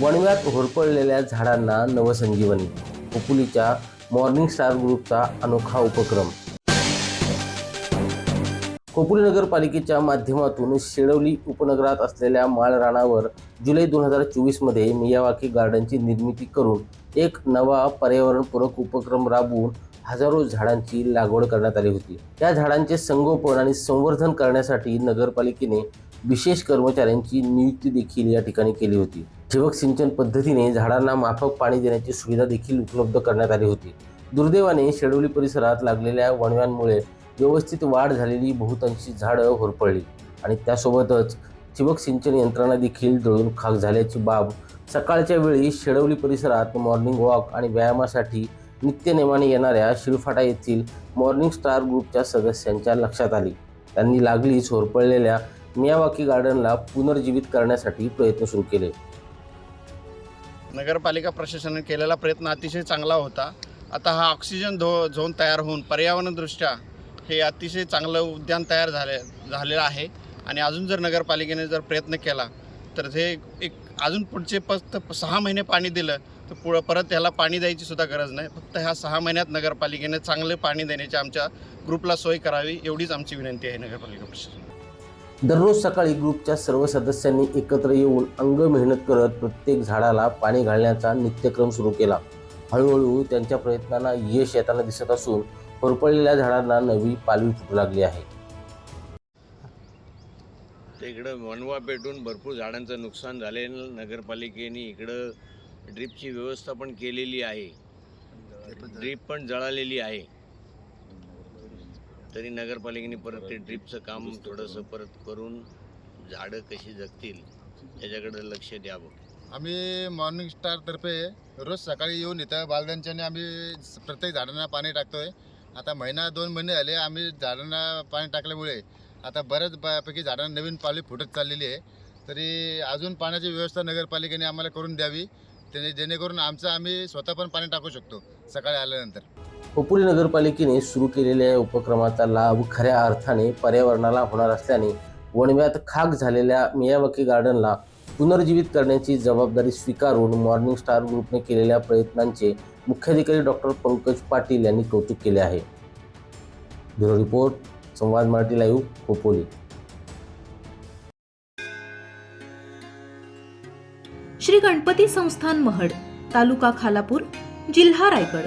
वणव्यात होरपळलेल्या झाडांना नवसंजीवनी कोपुलीच्या morning star ग्रुपचा अनोखा उपक्रम. कोपुली नगरपालिकेच्या माध्यमातून शेडवली उपनगरात असलेल्या माळराणावर जुलै दोन हजार चोवीसमध्ये मियावाकी गार्डनची निर्मिती करून एक नवा पर्यावरणपूरक उपक्रम राबवून हजारो झाडांची लागवड करण्यात आली होती. या झाडांचे संगोपन आणि संवर्धन करण्यासाठी नगरपालिकेने विशेष कर्मचाऱ्यांची नियुक्ती देखील या ठिकाणी केली होती. ठिबक सिंचन पद्धतीने झाडांना माफक पाणी देण्याची सुविधा देखील उपलब्ध करण्यात आली होती. दुर्दैवाने शेडोली परिसरात लागलेल्या वणव्यांमुळे व्यवस्थित वाढ झालेली बहुतांशी झाडं होरपळली आणि त्यासोबतच ठिबक सिंचन यंत्रणा देखील जळून खाक झाल्याची बाब सकाळच्या वेळी शेडवली परिसरात मॉर्निंग वॉक आणि व्यायामासाठी नित्यनेमाने येणाऱ्या शिळफाटा येथील मॉर्निंग स्टार ग्रुपच्या सदस्यांच्या लक्षात आली. त्यांनी लागलीच होरपळलेल्या मियावाकी गार्डनला पुनर्जीवित करण्यासाठी प्रयत्न सुरू केले. नगरपालिका प्रशासनाने केलेला प्रयत्न अतिशय चांगला होता. आता हा ऑक्सिजन धो झोन तयार होऊन पर्यावरणदृष्ट्या हे अतिशय चांगलं उद्यान तयार झाले झालेलं आहे. आणि अजून जर नगरपालिकेने जर प्रयत्न केला तर हे एक अजून पुढचे फक्त सहा महिने पाणी दिलं तर पुढं परत त्याला पाणी द्यायची सुद्धा गरज नाही. फक्त ह्या सहा महिन्यात नगरपालिकेने चांगले पाणी देण्याची आमच्या ग्रुपला सोय करावी एवढीच आमची विनंती आहे नगरपालिका प्रशासन दररोज सकाळी ग्रुपच्या सर्व सदस्यांनी एकत्र येऊन अंग मेहनत करत प्रत्येक झाडाला पाणी घालण्याचा नित्यक्रम सुरू केला. हळूहळू त्यांच्या प्रयत्नांना यश येताना दिसत असून होरपळलेल्या झाडांना नवी पालवी फुटू लागली आहे. इकडं वणवा पेटून भरपूर झाडांचं नुकसान झाले नगरपालिकेने इकडं ड्रीपची व्यवस्था पण केलेली आहे. ड्रीप पण जळालेली आहे. तरी नगरपालिकेने परत ते ड्रीपचं काम थोडंसं परत करून झाडं कशी जगतील याच्याकडे लक्ष द्यावं. आम्ही मॉर्निंग स्टारतर्फे रोज सकाळी येऊन इथं बालदांच्याने आम्ही प्रत्येक झाडांना पाणी टाकतोय. आता महिना दोन महिने झाले आम्ही झाडांना पाणी टाकल्यामुळे आता बऱ्याच पैकी झाडांना नवीन पालवी फुटत चाललेली आहे. तरी अजून पाण्याची व्यवस्था नगरपालिकेने आम्हाला करून द्यावी. त्याने जेणेकरून आमचं आम्ही स्वतः पण पाणी टाकू शकतो सकाळी आल्यानंतर. खोपोली नगरपालिकेने सुरू केलेल्या या उपक्रमाचा लाभ खऱ्या अर्थाने पर्यावरणाला होणार असल्याने वणव्यात खाक झालेल्या मियावकी गार्डनला पुनर्जीवित करण्याची जबाबदारी स्वीकारून मॉर्निंग स्टार ग्रुपने केलेल्या प्रयत्नांचे मुख्याधिकारी डॉक्टर पंकज पाटील यांनी कौतुक केले आहे. Bureau report Samvad Marathi live Khopoli. Shri Ganpati Sansthan Mahad तालुका खालापूर जिल्हा रायगड.